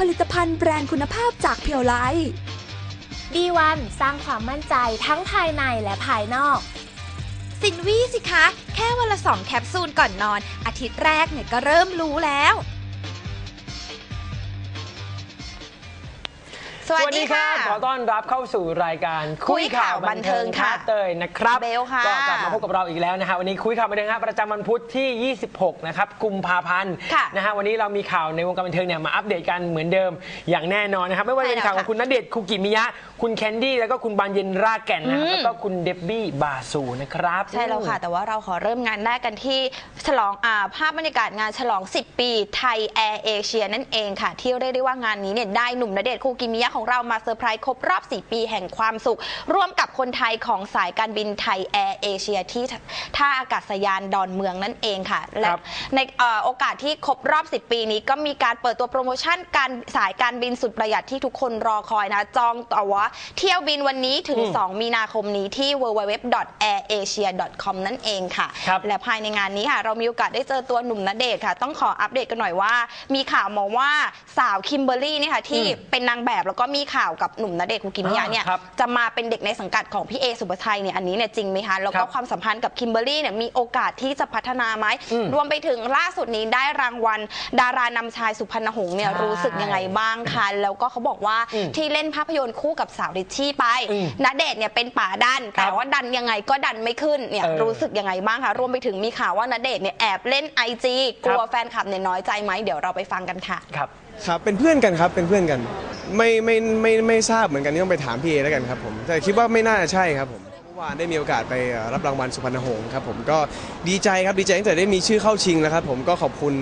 ผลิตภัณฑ์แบรนด์คุณภาพจากเพียวไล B1 สร้างความมั่นใจทั้งภายในและภายนอก สินวี่สิคะ แค่วันละสองแคปซูลก่อนนอน อาทิตย์แรกเนี่ยก็เริ่มรู้แล้ว สวัสดีค่ะขอต้อนรับเข้าสู่รายการคุยข่าวบันเทิงค่ะเตยนะครับเบลค่ะก็กลับมาพบกับเราอีกแล้วนะฮะวันนี้คุยข่าวบันเทิงครับประจำวันพุธที่ 26 นะครับกุมภาพันธ์ค่ะนะฮะวันนี้เรามีข่าวในวงการบันเทิงเนี่ยมาอัปเดตกันเหมือนเดิมอย่างแน่นอนนะครับไม่ว่าจะเป็นใช่แล้วข่าวของค่ะคุณณเดชน์คุกิมิยะ คุณแคนดี้แล้วก็คุณบานเย็นรากแก่นนะครับอืมแล้วก็คุณเดบบี้บาซูนะครับใช่แล้วค่ะ แต่ว่าเราขอเริ่มงานแรกกันที่ฉลองอาภาพบรรยากาศงานฉลอง 10 ปีไทยแอร์เอเชียนั่นเองค่ะ ที่เรียกได้ว่างานนี้เนี่ยได้หนุ่มณเดชน์คูกิมิยะของเรามาเซอร์ไพรส์ครบรอบ 4 ปีแห่งความสุข ร่วมกับคนไทยของสายการบินไทยแอร์เอเชียที่ท่าอากาศยานดอนเมืองนั่นเองค่ะ และครับในเอ่อโอกาสที่ครบรอบ 10 ปีนี้ก็มีการเปิดตัวโปรโมชั่นการสายการบินสุดประหยัดที่ทุกคนรอคอยนะ จองต่อว่าเที่ยวบินวันนี้ถึงอืม2มีนาคมนี้ที่ www.airasia.com นั่นเองค่ะครับและภายในงานนี้ค่ะ เรามีโอกาสได้เจอตัวหนุ่มณเดชน์ค่ะ ต้องขออัปเดตกันหน่อยว่า มีข่าวมาว่าสาวคิมเบอรรี่เนี่ยค่ะที่อืมเป็นนางแบบแล้วก็มีข่าวกับหนุ่มณเดชน์คุกิมิยะเนี่ยอ่าครับจะมาเป็นเด็กในสังกัดของพี่เอสุภาชัยเนี่ยอันนี้เนี่ยจริงไหมคะแล้วครัก็บความสัมพันธ์กับคิมเบอรรี่เนี่ยมีโอกาสที่จะพัฒนาไหมอืม รวมไปถึงล่าสุดนี้ได้รางวัล ดารานำชายสุพรรณหงษ์เนี่ยใช่รู้สึกยังไงบ้างคะแล้วก็เขาบอกว่าอืมที่เล่นภาพยนตร์คู่กับสาวริชชี่ไปอืมณเดชน์เนี่ยเป็นป่าดันครัแต่บว่าดันยังไงก็ดันไม่ขึ้นเนี่ยเออ รู้สึกยังไงบ้างคะรวมไปถึงมีข่าวว่าณเดชน์เนี่ยแอบเล่นไอจีกลัวครับแฟนคลับเนี่ยน้อยใจไหมเดี๋ยวเราไปฟังกันค่ะ ครับ ครับเป็นเพื่อนกันครับเป็นเพื่อนกัน ไม่ไม่ไม่ไม่ไม่ทราบเหมือนกันนี่ต้องไปถามพี่เอแล้วกันครับผมแต่คิดว่าไม่น่าจะใช่ครับผมเมื่อวานได้มีโอกาสไปรับรางวัลสุพรรณหงษ์ครับผมก็ดีใจครับดีใจตั้งแต่ได้มีชื่อเข้าชิงแล้วครับผมก็ขอบคุณ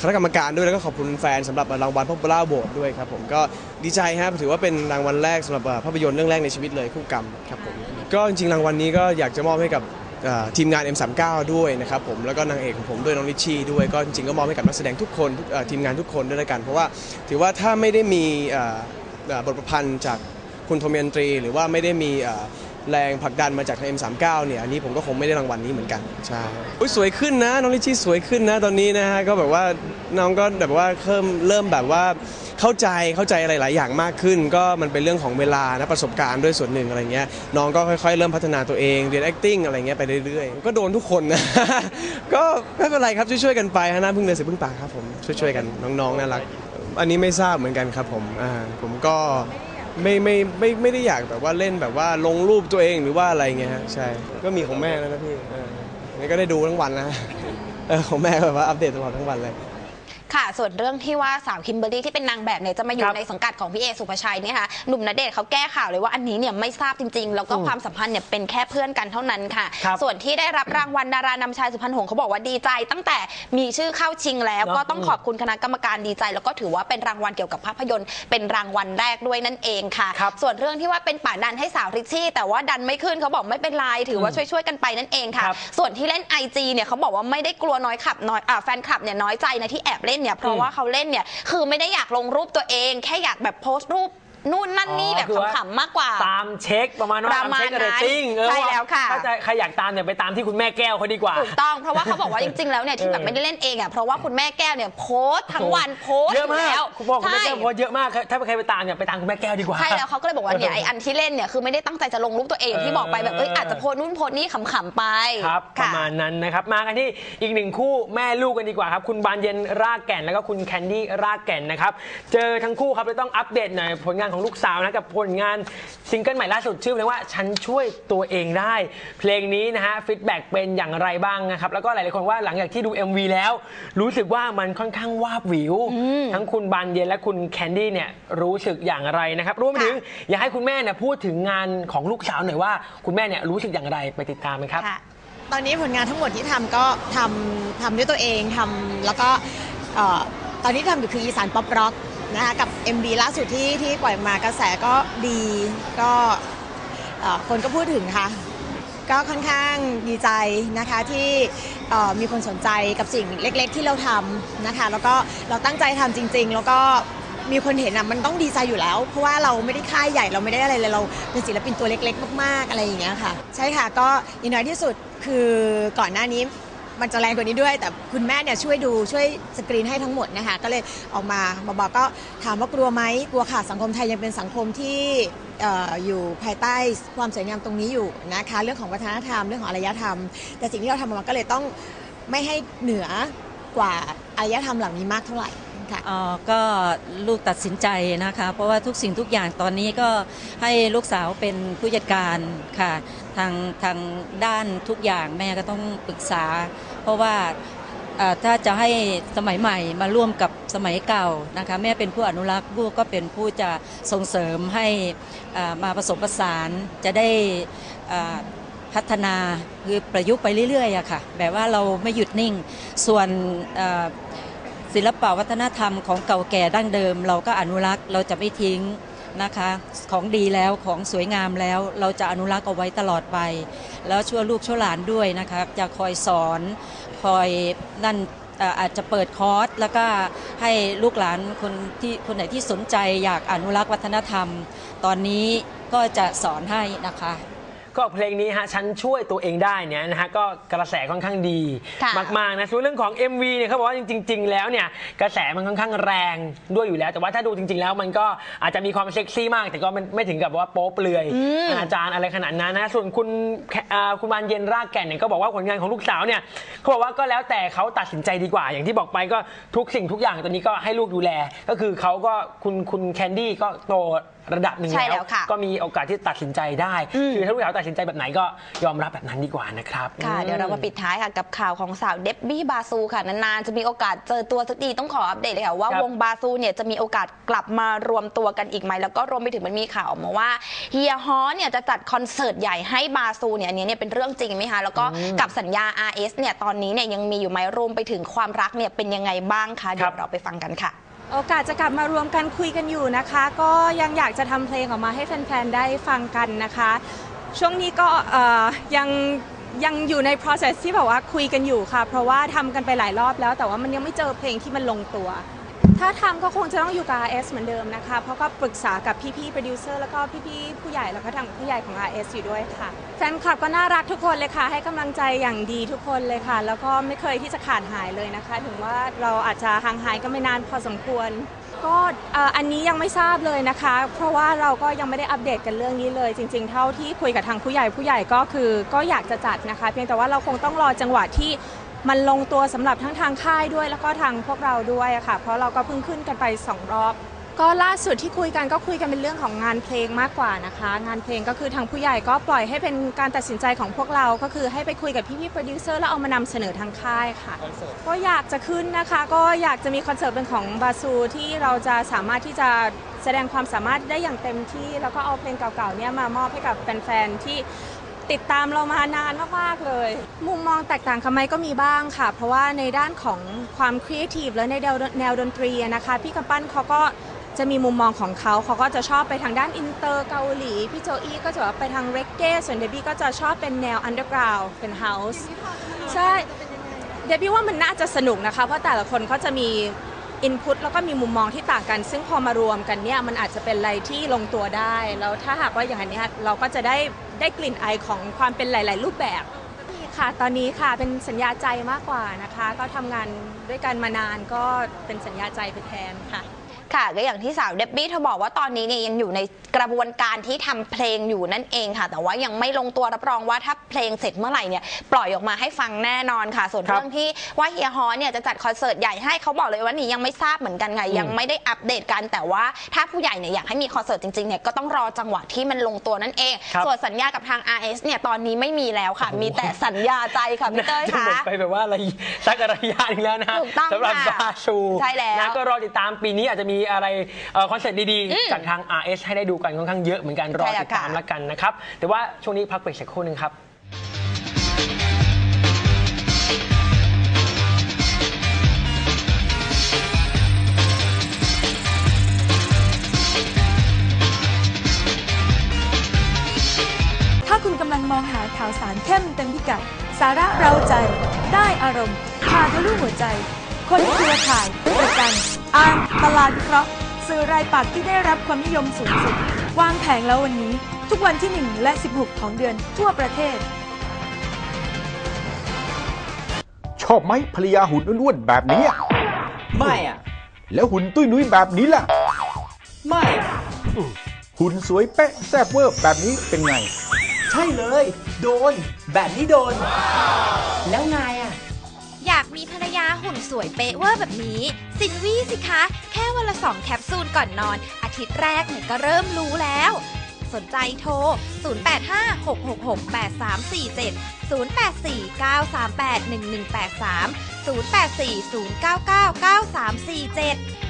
คณะกรรมการด้วยแล้วก็ขอบคุณแฟนสำหรับรางวัลพ o ป u l ล่าโบดด้วยครับผมก็ดีใจครับถือว่าเป็นรางวัลแรกสำหรับภาพยนตร์เรื่องแรกในชีวิตเลยคู่กรรมครับผมก็จริงๆรางวัลนี้ก็อยากจะมอบให้กับ ทีมงาน M39 ด้วยนะครับผมแล้วก็นางเอกของผมด้วยน้องลิชชี่ด้วยก็จริงๆก็มอบให้กับนักแสดงทุกคนทุกเอ่อทีมงานทุกคนด้วยล้วกัน เพราะว่าถือว่าถ้าไม่ได้มีเอ่อเอ่อบทประพันธ์จากคุณโทเมยนตรี หรือว่าไม่ได้มีเอ่อ แรงผลักดันมาจากทาง M39 เนี่ยอันนี้ผมก็คงไม่ได้รางวัลนี้เหมือนกันใช่อุ๊ยสวยขึ้นนะ น้องลิชชี่สวยขึ้นนะตอนนี้นะฮะก็แบบว่าน้องก็แบบว่าเริ่มเริ่มแบบว่าเข้าใจเข้าใจอะไรหลายอย่างมากขึ้น ก็มันเป็นเรื่องของเวลานะประสบการณ์ด้วยส่วนหนึ่งอะไรเงี้ยน้องก็ค่อยๆ เริ่มพัฒนาตัวเองเรียน acting อะไรเงี้ยไปเรื่อยๆ ก็โดนทุกคนนะก็ไม่เป็นไรครับช่วยๆกันไปฮะน้าพึ่งเลยเสียพึ่งปากครับผมช่วยๆกันน้องๆน่ารักอันนี้ไม่ทราบเหมือนกันครับผมอ่าผมก็ ไม่ไม่ไม่ไม่ได้อยากแบบว่าเล่นแบบว่าลงรูปตัวเองหรือว่าอะไรเงี้ยฮะใช่ก็มีของแม่แล้วนะพี่เออนี่ก็ได้ดูทั้งวันนะเออของแม่ก็แบบว่าอัปเดตตลอดทั้งวันเลย ค่ะ ส่วนเรื่องที่ว่าสาวคิมเบอรรี่ที่เป็นนางแบบเนี่ยจะมาอคยู่รับในสังกัดของพี่เอสุภาชัยเนี่ยค่ะหนุ่มณเดชน์เขาแก้ข่าวเลยว่าอันนี้เนี่ยไม่ทราบจริง ๆ แล้วก็อืมความสัมพันธ์เนี่ยเป็นแค่เพื่อนกันเท่านั้นค่ะ ครับส่วนที่ได้รับรางวัลดารานำชายสุพรรณหงษ์เขาบอกว่าดีใจ ตั้งแต่มีชื่อเข้าชิงแล้ว เนอะก็ต้องขอบคุณคณะกรรมการดีใจ แล้วก็ถือว่าเป็นรางวัลเกี่ยวกับภาพยนตร์เป็นรางวัลแรกด้วยนั่นเองค่ะ ครับส่วนเรื่องที่ว่าเป็นป่าดันให้สาวริชชี่ แต่ว่าดันไม่ขึ้นเขาบอกไม่เป็นไรถือว่าช่วยๆกันไปนั่นเองค่ะ ครับ ส่วนที่เล่น IG เนี่ยเขาบอกว่าไม่ได้กลัวน้อยขับน้อยอ่าแฟนคลับเนี่ยน้อยใจนะที่แอบเล่นเนี่ยเพราะว่าเขาเล่นเนี่ยคือไม่ได้อยากลงรูปตัวเอง แค่อยากแบบโพสต์รูป นู่นนั่นนี่อ๋อแบบคือว่า ขำๆมากกว่า ตามเช็คประมาณว่าประตามมาณเช็คนั้นเรตติ้งเออใช่แล้วค่ะ ถ้าจะใครอยากตามเนี่ยไปตามที่คุณแม่แก้วเขาดีกว่า ถูกต้องเพราะว่าเขาบอกว่าจริงๆ แล้วเนี่ยที่แบบเออไม่ได้เล่นเองอะเพราะว่าคุณแม่แก้วเนี่ยโพสต์ทั้งวันโพสต์เยอะอยู่มากแล้วคุณพ่อคุณแม่ใช่แก้วโพสต์เยอะมาก ถ้าใครไปตามเนี่ยไปตามคุณแม่แก้วดีกว่า ใช่แล้วเขาก็เลยบอกว่าเนี่ยไออันที่เล่นเนี่ยคือไม่ได้ตั้งใจจะลงรูปตัวเองอย่างที่บอกไปแบบเอ้ยอาจจะโพสต์นู่นโพสต์นี่ขำๆไปครับปค่ะ ระมาณนั้นนะครับ มากันที่อีกหนึ่งคู่แม่ลูกกันดีกว่าครับ คุณบานเย็นรากแก่นแล้วก็คุณแคนดี้รากแก่นนะครับ เจอทั้งคู่ครับเลยต้องอัปเดตหน่อยผลงานของลูกสาวนะกับผลงานซิงเกิลใหม่ล่าสุดชื่อเพลงว่าฉันช่วยตัวเองได้ เพลงนี้นะฮะฟีดแบ็กเป็นอย่างไรบ้างนะครับแล้วก็หลายๆคนว่าหลังจากที่ดู MV แล้ว รู้สึกว่ามันค่อนข้างวาบหวิว ทั้งคุณบานเย็นและคุณแคนดี้เนี่ยรู้สึกอย่างไรนะครับรวมไปถึงอยากให้คุณแม่เนี่ยพูดถึงงานของลูกสาวหน่อยว่าคุณแม่เนี่ยรู้สึกอย่างไรไปติดตามกันครับค่ะตอนนี้ผลงานทั้งหมดที่ทำก็ทำทำด้วยตัวเองทำแล้วก็เอ่อตอนนี้ทำอยู่คืออีสานป๊อปร็อก นะคะกับ MB ล่าสุดที่ที่ปล่อยมากระแสก็ดีก็คนก็พูดถึงค่ะ ก็ค่อนข้างดีใจนะคะที่มีคนสนใจกับสิ่งเล็ก ๆ ที่เราทำนะคะ แล้วก็เราตั้งใจทำจริง ๆ แล้วก็มีคนเห็นอะมันต้องดีใจอยู่แล้ว เพราะว่าเราไม่ได้ค่ายใหญ่เราไม่ได้อะไรเลยเราเป็นศิลปินตัวเล็ก ๆ มากๆอะไรอย่างเงี้ยค่ะ ใช่ค่ะก็อย่างน้อยที่สุดคือก่อนหน้านี้ มันจะแรงกว่านี้ด้วย แต่คุณแม่เนี่ยช่วยดูช่วยสกรีนให้ทั้งหมดนะคะก็เลยออกมาบอกก็ถามว่ากลัวไหมกลัวค่ะสังคมไทยยังเป็นสังคมที่อยู่ภายใต้ความสวยงามตรงนี้อยู่นะคะเรื่องของวัฒนธรรมเรื่องของอารยธรรม แต่สิ่งที่เราทำออกมาก็เลยต้องไม่ให้เหนือกว่าอารยธรรมเหล่านี้มากเท่าไหร่ค่ะออก็ลูกตัดสินใจนะคะ เพราะว่าทุกสิ่งทุกอย่างตอนนี้ก็ให้ลูกสาวเป็นผู้จัดการค่ะ ทางทางด้านทุกอย่างแม่ก็ต้องปรึกษา เพราะว่าถ้าจะให้สมัยใหม่มาร่วมกับสมัยเก่านะคะแม่เป็นผู้อนุรักษ์ลูกก็เป็นผู้จะส่งเสริมให้มาผสมผสานจะได้พัฒนาคือประยุกต์ไปเรื่อยๆอะค่ะแบบว่าเราไม่หยุดนิ่ง ส่วนศิลปวัฒนธรรมของเก่าแก่ดั้งเดิม เราก็อนุรักษ์เราจะไม่ทิ้ง นะคะของดีแล้วของสวยงามแล้ว เราจะอนุรักษ์เอาไว้ตลอดไป แล้วช่วยลูกช่วยหลานด้วยนะคะจะคอยสอนคอยนั่นอาจจะเปิดคอร์สแล้วก็ให้ลูกหลานคนที่คนไหนที่สนใจอยากอนุรักษ์วัฒนธรรม ตอนนี้ก็จะสอนให้นะคะ ก็เพลงนี้ฮะฉันช่วยตัวเองได้เนี่ยนะฮะก็กระแสค่อนข้างดีค่ะมากๆนะส่วนเรื่องของ MV เนี่ยเขาบอกว่าจริง ๆ แล้วเนี่ยกระแสมันค่อนข้างแรงด้วยอยู่แล้ว แต่ว่าถ้าดูจริง ๆ แล้วมันก็อาจจะมีความเซ็กซี่มาก แต่ก็มันไม่ถึงกับว่าโป๊เปลือยอนาจารอะไรขนาดนั้นนะส่วนคุณแคอ่าคุณบานเย็นรากแก่นเนี่ยก็บอกว่าผลงานของลูกสาวเนี่ยเขาบอกว่าก็แล้วแต่เขาตัดสินใจดีกว่า อย่างที่บอกไปก็ทุกสิ่งทุกอย่างตอนนี้ก็ให้ลูกดูแล ก็คือเขาก็คุณคุณแคนดี้ก็โต ระดับหนึ่งใช่แล้วค่ะ ก็มีโอกาสที่ตัดสินใจได้คือถ้าลูกสาวตัดสินใจแบบไหนก็ยอมรับแบบนั้นดีกว่านะครับค่ะอืมเดี๋ยวเรามาปิดท้ายค่ะกับข่าวของสาวเดบบี้บาซูค่ะนานๆจะมีโอกาสเจอตัวสักทีต้องขออัปเดตเลยค่ะว่าครับวงบาซูเนี่ยจะมีโอกาสกลับมารวมตัวกันอีกไหมแล้วก็รวมไปถึงมันมีข่าวออกมาว่าเฮียฮอเนี่ยจะจัดคอนเสิร์ตใหญ่ให้บาซูเนี่ยอันนี้เนี่ยเป็นเรื่องจริงไหมคะแล้วก็กับสัญญา RS เนี่ยตอนนี้เนี่ยยังมีอยู่ไหมรวมไปถึงความรักเนี่ยเป็นยังไงบ้างคะเดี๋ยวเราไปฟังกันค่ะ โอกาสจะกลับมารวมกันคุยกันอยู่นะคะ ก็ยังอยากจะทำเพลงออกมาให้แฟนๆ ได้ฟังกันนะคะ ช่วงนี้ก็ยังยังอยู่ใน process ที่แบบว่าคุยกันอยู่ค่ะ เพราะว่าทำกันไปหลายรอบแล้ว แต่ว่ามันยังไม่เจอเพลงที่มันลงตัว ถ้าทำก็คงจะต้องอยู่กับ RS เหมือนเดิมนะคะ เพราะก็ปรึกษากับพี่ๆ producer แล้วก็พี่ๆผู้ใหญ่แล้วก็ทางผู้ใหญ่ของ RS อยู่ด้วยค่ะ แฟนคลับก็น่ารักทุกคนเลยค่ะ ให้กำลังใจอย่างดีทุกคนเลยค่ะ แล้วก็ไม่เคยที่จะขาดหายเลยนะคะ ถึงว่าเราอาจจะห่างหายกันไม่นานพอสมควร ก็เอ่ออันนี้ยังไม่ทราบเลยนะคะ เพราะว่าเราก็ยังไม่ได้อัปเดตกันเรื่องนี้เลย จริง ๆ เท่าที่คุยกับทางผู้ใหญ่ผู้ใหญ่ก็คือ ก็อยากจะจัดนะคะ เพียงแต่ว่าเราคงต้องรอจังหวะที่ มันลงตัวสำหรับทั้งทางค่ายด้วย แล้วก็ทางพวกเราด้วยอะค่ะ เพราะเราก็เพิ่งขึ้นกันไปสองรอบ ก็ล่าสุดที่คุยกันก็คุยกันเป็นเรื่องของงานเพลงมากกว่านะคะ งานเพลงก็คือทางผู้ใหญ่ก็ปล่อยให้เป็นการตัดสินใจของพวกเรา ก็คือให้ไปคุยกับพี่ๆโปรดิวเซอร์แล้วเอามานำเสนอทางค่ายค่ะ ก็อยากจะขึ้นนะคะ ก็อยากจะมีคอนเสิร์ตเป็นของบาซูที่เราจะสามารถที่จะแสดงความสามารถได้อย่างเต็มที่ แล้วก็เอาเพลงเก่าๆเนี่ยมามอบให้กับแฟนๆที่ ติดตามเรามานานมาก ๆ เลย มุมมองแตกต่างกันไหมก็มีบ้างค่ะ เพราะว่าในด้านของความครีเอทีฟและในแนวแนวดนตรีนะคะ พี่กำปั้นเขาก็จะมีมุมมองของเขาเขาก็จะชอบไปทางด้านอินเตอร์เกาหลี พี่โจอี้ก็จะแบบไปทางเรกเก้ส่วนเดบี้ก็จะชอบเป็นแนวอันเดอร์กราวเป็นเฮาส์ใช่เดบี้ว่ามันน่าจะสนุกนะคะ เพราะแต่ละคนเขาจะมีอินพุตแล้วก็มีมุมมองที่ต่างกัน ซึ่งพอมารวมกันเนี่ยมันอาจจะเป็นอะไรที่ลงตัวได้ แล้วถ้าหากว่าอย่างนี้เราก็จะได้ ได้กลิ่นไอของความเป็นหลาย ๆ รูปแบบค่ะตอนนี้ค่ะเป็นสัญญาใจมากกว่านะคะ ก็ทำงานด้วยกันมานานก็เป็นสัญญาใจไปแทนค่ะ ค่ะก็อย่างที่สาวเดบบี้เธอบอกว่าตอนนี้เนี่ยยังอยู่ในกระบวนการที่ทำเพลงอยู่นั่นเองค่ะ แต่ว่ายังไม่ลงตัวรับรองว่าถ้าเพลงเสร็จเมื่อไหร่เนี่ยปล่อยออกมาให้ฟังแน่นอนค่ะ ส่วนครับเรื่องที่ว่าเฮียฮอเนี่ยจะจัดคอนเสิร์ตใหญ่ให้เขาบอกเลยว่านี่ยังไม่ทราบเหมือนกันไงยังไม่ได้อัปเดตกันแต่ว่าถ้าผู้ใหญ่เนี่ยอยากให้มีคอนเสิร์ตจริงๆเนี่ยก็ต้องรอจังหวะที่มันลงตัวนั่นเอง ครับ ส่วนสัญญากับทาง RS เนี่ยตอนนี้ไม่มีแล้วค่ะ มีแต่สัญญาใจค่ะพี่เต้ยจะหมดค่ะ ไปแบบว่าอะไรสักระยะหนึงแล้วนะถูกต้องสำหรับค่ะบาชูใช่แล้ว นะก็รอติดตามปีนี้อาจจะมีอะไรเอ่อคอนเสิร์ตดีๆ จากทาง RS ให้ได้ดูกันค่อนข้างเยอะเหมือนกันรอใช่แล้วติดตามค่ะแล้วกันนะครับ แต่ว่าช่วงนี้พักเบรกสักครู่หนึ่งครับถ้าคุณกำลังมองหาข่าวสารเข้มเต็มพิกัด สาระเราใจ ได้อารมณ์พาทะลุหัวใจ คนเครือข่ายประกัน อ่านตลาดวิเคราะห์สื่อรายปักษ์ที่ได้รับความนิยมสูงสุด วางแผงแล้ววันนี้ ทุกวันที่ 1 และ 16 ของเดือนทั่วประเทศอบไหมภรรยาหุ่นอ้วนๆแบบนี้อะไม่อะ แล้วหุ่นตุ้ยนุ้ยแบบนี้ล่ะ ไม่หุ่นสวยเป๊ะแซ่บเวอร์แบบนี้เป็นไง ใช่เลย โดน แบบนี้โดน แล้วนายอะ อยากมีภรรยาหุ่นสวยเป๊ะเวอร์แบบนี้ สินวี่สิคะ แค่วันละสองแคปซูลก่อนนอน อาทิตย์แรกเนี่ยก็เริ่มรู้แล้ว สนใจโทร 0856668347 0840999347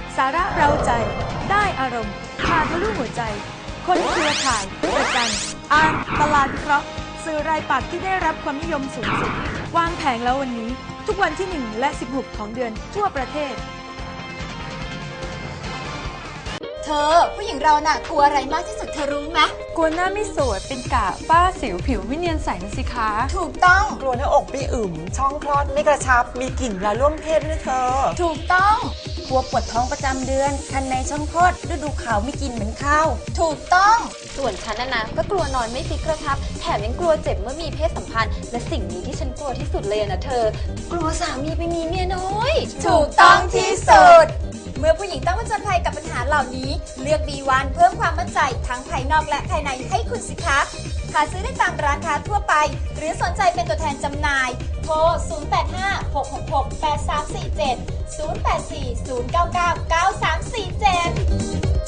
สาระเราใจ ได้อารมณ์พาทะลุหัวใจ คนเครือข่ายประกันอ่านตลาดวิเคราะห์สื่อรายปักษ์ที่ได้รับความนิยมสูงสุด วางแผงแล้ววันนี้ ทุกวันที่ 1 และ 16 ของเดือนทั่วประเทศ เธอ ผู้หญิงเราน่ะกลัวอะไรมากที่สุดเธอรู้ไหมกลัวหน้าไม่สวยเป็นกะฝ้าสิวผิวไม่เนียนใสนะสิคะ ถูกต้อง กลัวหน้าอกไม่อึมช่องคลอดไม่กระชับ มีกลิ่นเวลาร่วมเพศด้วยเธอ ถูกต้อง กลัวปวดท้องประจำเดือน คันในช่องคลอดฤดูขาวไม่กินเหมือนข้าว ถูกต้อง ส่วนฉันนะนะก็กลัวนอนไม่ฟิกกระชับ แถมยังกลัวเจ็บเมื่อมีเพศสัมพันธ์ และสิ่งนี้ที่ฉันกลัวที่สุดเลยนะเธอ กลัวสามีไปมีเมียน้อย ถูกต้องที่สุด เมื่อผู้หญิงต้องผจญภัยกับปัญหาเหล่านี้ เลือก B1 เพิ่มความมั่นใจทั้งภายนอกและภายในให้คุณสิคะหาซื้อได้ตามร้านค้าทั่วไป หรือสนใจเป็นตัวแทนจำหน่าย โทร 0856668347 0840999347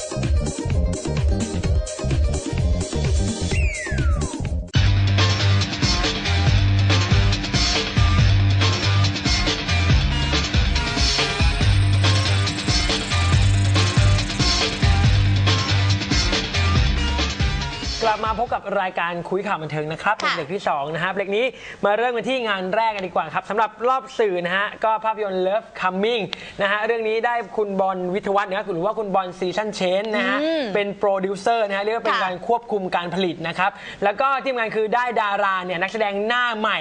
พบกับรายการคุยข่าวบันเทิงนะครับเป็นเบรกที่2นะฮะเบรกนี้มาเริ่มกันที่งานแรกกันดีกว่าครับสำหรับรอบสื่อนะฮะก็ภาพยนตร์ Love Coming นะฮะเรื่องนี้ได้คุณบอลวิทยวัฒน์นะหรือว่าคุณบอลซีชันเชนนะฮะอืมเป็นโปรดิวเซอร์นะฮะเรียกว่าเป็นค่ะการควบคุมการผลิตนะครับแล้วก็ที่สำคัญคือได้ดาราเนี่ยนักแสดงหน้าใหม่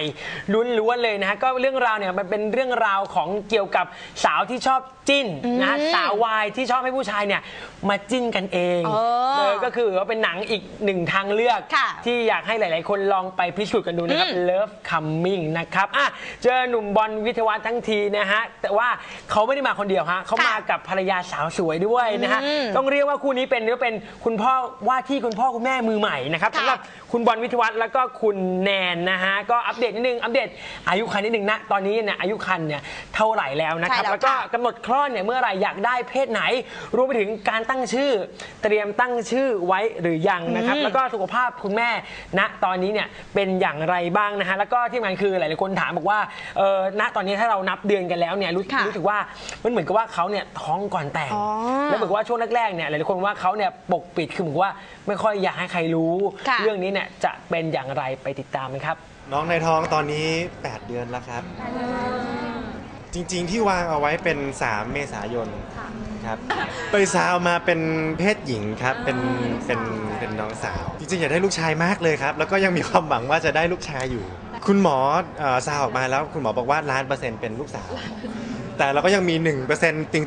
ล้วนๆเลยนะฮะก็เรื่องราวเนี่ยมันเป็นเรื่องราวของเกี่ยวกับสาวที่ชอบจิ้นนะฮะอืมสาววายที่ชอบให้ผู้ชายเนี่ยมาจิ้นกันเองเออเออก็คือว่าเป็นหนังอีกหนึ่งทางเลือกค่ะที่อยากให้หลาย ๆ คนลองไปพิสูจน์กันดูนะครับอืม Love Coming นะครับอะเจอหนุ่มบอลวิทยวัฒน์ทั้งทีนะฮะแต่ว่าเขาไม่ได้มาคนเดียวฮะเขามากับภรรยาสาวสวยด้วยนะฮะอืมต้องเรียกว่าคู่นี้เป็นเรียกว่าเป็นคุณพ่อว่าที่คุณพ่อคุณแม่มือใหม่นะครับค่ะสำหรับคุณบอลวิทยวัฒน์แล้วก็คุณแนนนะฮะก็อัปเดตนิดนึงอัปเดตอายุคันนิดนึงนะตอนนี้เนี่ยอายุคันเนี่ยเท่าไหร่แล้วนะครับใช่แล้วแล้วก็ค่ะกำหนดคลอดเนี่ยเมื่อไหรอยากได้เพศไหน รวมไปถึงการตั้งชื่อ เตรียมตั้งชื่อไว้หรือยังนะครับอืมแล้วก็สุขภาพคุณแม่ณตอนนี้เนี่ยเป็นอย่างไรบ้างนะฮะแล้วก็ที่สำคัญคือหลายๆคนถามบอกว่าเออณตอนนี้ถ้าเรานับเดือนกันแล้วเนี่ยรู้ค่ะรู้สึกว่ามันเหมือนกับว่าเขาเนี่ยท้องก่อนแต่งอ๋อแล้วเหมือนกับว่าช่วงแรกๆเนี่ยหลายๆคนว่าเขาเนี่ยปกปิดคือเหมือนกับว่าไม่ค่อยอยากให้ใครรู้ ค่ะ เรื่องนี้เนี่ยจะเป็นอย่างไรไปติดตามกันครับ น้องในท้องตอนนี้ 8 เดือนแล้วครับ จริงๆที่วางเอาไว้เป็น 3 เมษายนครับไปซาวมาเป็นเพศหญิงครับ เป็นเป็น เป็นน้องสาว จริงๆอยากได้ลูกชายมากเลยครับ แล้วก็ยังมีความหวังว่าจะได้ลูกชายอยู่ คุณหมอเอ่อซาวออกมาแล้วคุณหมอบอกว่าล้านเปอร์เซ็นต์เป็นลูกสาว แต่เราก็ยังมี1%ติ